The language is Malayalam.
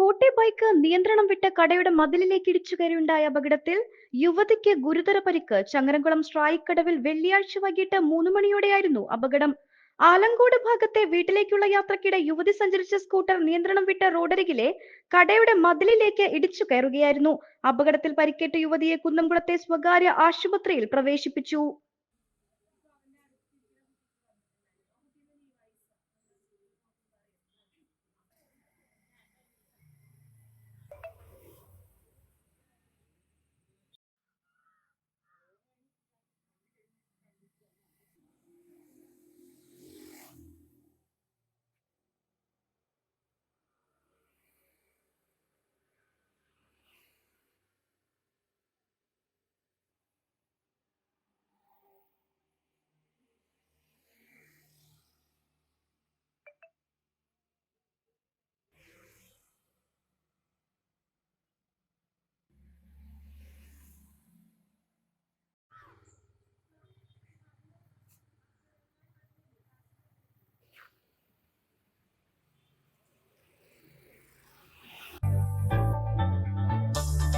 സ്കൂട്ടി ബൈക്ക് നിയന്ത്രണം വിട്ട കടയുടെ മതിലിലേക്ക് ഇടിച്ചു കയറിയുണ്ടായ അപകടത്തിൽ യുവതിക്ക് ഗുരുതര പരിക്ക്. ചങ്ങരംകുളം സ്ട്രായിക്കടവിൽ വെള്ളിയാഴ്ച വൈകിട്ട് മൂന്ന് മണിയോടെയായിരുന്നു അപകടം. ആലങ്കോട് ഭാഗത്തെ വീട്ടിലേക്കുള്ള യാത്രക്കിടെ യുവതി സഞ്ചരിച്ച സ്കൂട്ടർ നിയന്ത്രണം വിട്ട റോഡരികിലെ കടയുടെ മതിലിലേക്ക് ഇടിച്ചു കയറുകയായിരുന്നു അപകടത്തിൽ പരിക്കേറ്റ യുവതിയെ കുന്നംകുളത്തെ സ്വകാര്യ ആശുപത്രിയിൽ പ്രവേശിപ്പിച്ചു.